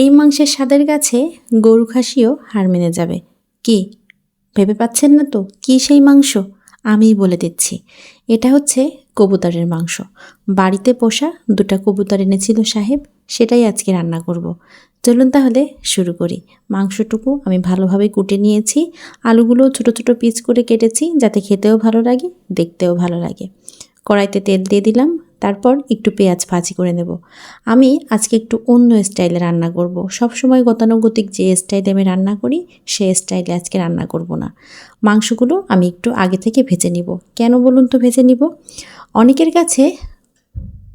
এই মাংসের স্বাদের কাছে গরু খাসিও হার মেনে যাবে। কি? ভেবে পাচ্ছেন না তো? কি সেই মাংস? আমিই বলে দিচ্ছি। এটা হচ্ছে কবুতরের মাংস। বাড়িতে পোষা দুটা কবুতর এনেছিল সাহেব, সেটাই আজকে রান্না করব। চলুন তাহলে শুরু করি। মাংসটুকু আমি ভালোভাবে কুটে নিয়েছি। আলুগুলো ছোট ছোট পিস করে কেটেছি যাতে খেতেও ভালো লাগে, দেখতেও ভালো লাগে। কড়াইতে তেল দিয়ে দিলাম। তারপর একটু পেঁয়াজ ভাজি করে নেব। আমি আজকে একটু অন্য স্টাইলে রান্না করব। সব সময় গতানুগতিক যে স্টাইলে আমি রান্না করি, সে স্টাইলে আজকে রান্না করব না। মাংসগুলো আমি একটু আগে থেকে ভেজে নিব। কেন বলুন তো ভেজে নিব? অনেকের কাছে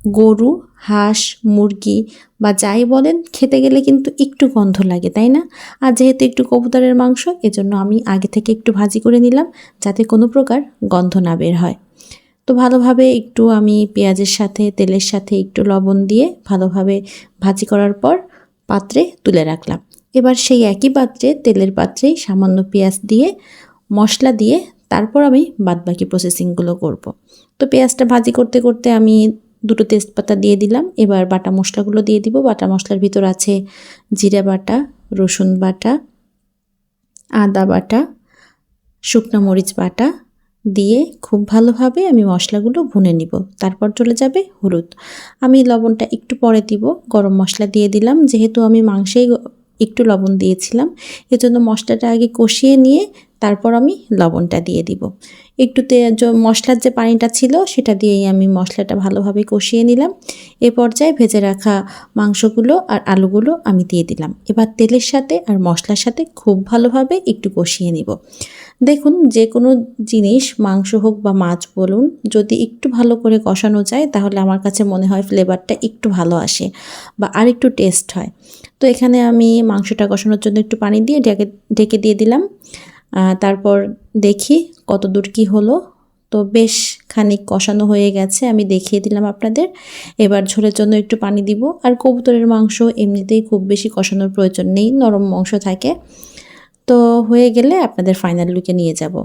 গরু, হাঁস, মুরগি বা যাই বলেন, খেতে গেলে কিন্তু একটু গন্ধ লাগে, তাই না? আর যেহেতু একটু কবুতরের মাংস, এজন্য আমি আগে থেকে একটু ভাজি করে নিলাম, যাতে কোনো প্রকার গন্ধ না বের হয়। তো ভালোভাবে একটু আমি পেঁয়াজের সাথে, তেলের সাথে একটু লবণ দিয়ে ভালোভাবে ভাজি করার পর পাত্রে তুলে রাখলাম। এবার সেই একই পাত্রে, তেলের পাত্রে সামান্য পেঁয়াজ দিয়ে, মশলা দিয়ে তারপর আমি বাদবাকি প্রসেসিংগুলো করব। তো পেঁয়াজটা ভাজি করতে করতে আমি দুটো তেজপাতা দিয়ে দিলাম। এবার বাটা মশলাগুলো দিয়ে দিব। বাটা মশলার ভিতর আছে জিরা বাটা, রসুন বাটা, আদা বাটা, শুকনো মরিচ বাটা দিয়ে খুব ভালোভাবে আমি মশলাগুলো ভুনে নিব। তারপর চলে যাবে হলুদ। আমি লবণটা একটু পরে দিব। গরম মশলা দিয়ে দিলাম। যেহেতু আমি মাংসেই একটু লবণ দিয়েছিলাম, এজন্য মশলাটা আগে কষিয়ে নিয়ে তারপর আমি লবণটা দিয়ে দিব। একটু মশলার যে পানিটা ছিল, সেটা দিয়েই আমি মশলাটা ভালোভাবে কষিয়ে নিলাম। এ পর্যায়ে ভেজে রাখা মাংসগুলো আর আলুগুলো আমি দিয়ে দিলাম। এবার তেলের সাথে আর মশলার সাথে খুব ভালোভাবে একটু কষিয়ে নিব। দেখুন, যে কোনো জিনিস, মাংস হোক বা মাছ বলুন, যদি একটু ভালো করে কষানো যায়, তাহলে আমার কাছে মনে হয় ফ্লেভারটা একটু ভালো আসে বা আর একটু টেস্ট হয়। তো এখানে আমি মাংসটা কষানোর জন্য একটু পানি দিয়ে ডেকে ঢেকে দিয়ে দিলাম। তারপর দেখি কত দূর কী হলো। তো বেশ খানিক কষানো হয়ে গেছে, আমি দেখিয়ে দিলাম আপনাদের। এবার ঝোলের জন্য একটু পানি দিব। আর কবুতরের মাংস এমনিতেই খুব বেশি কষানোর প্রয়োজন নেই, নরম মাংস থাকে। তো হয়ে গেলে আপনাদের ফাইনাল লুকে নিয়ে যাব।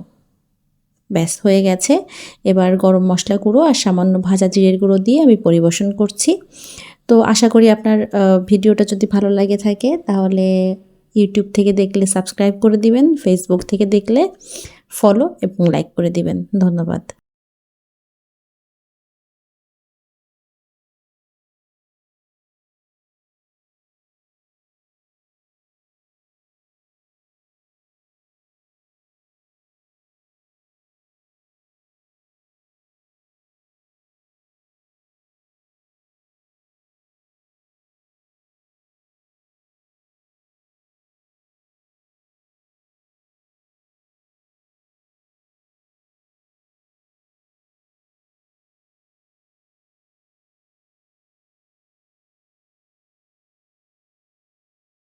ব্যাস, হয়ে গেছে। এবার গরম মশলা গুঁড়ো আর সামান্য ভাজা জিরের গুঁড়ো দিয়ে আমি পরিবেশন করছি। তো আশা করি আপনার ভিডিওটা যদি ভালো লাগে থাকে, তাহলে ইউটিউব থেকে দেখলে সাবস্ক্রাইব করে দিবেন ফেসবুক থেকে দেখলে ফলো এবং লাইক করে দিবেন। ধন্যবাদ।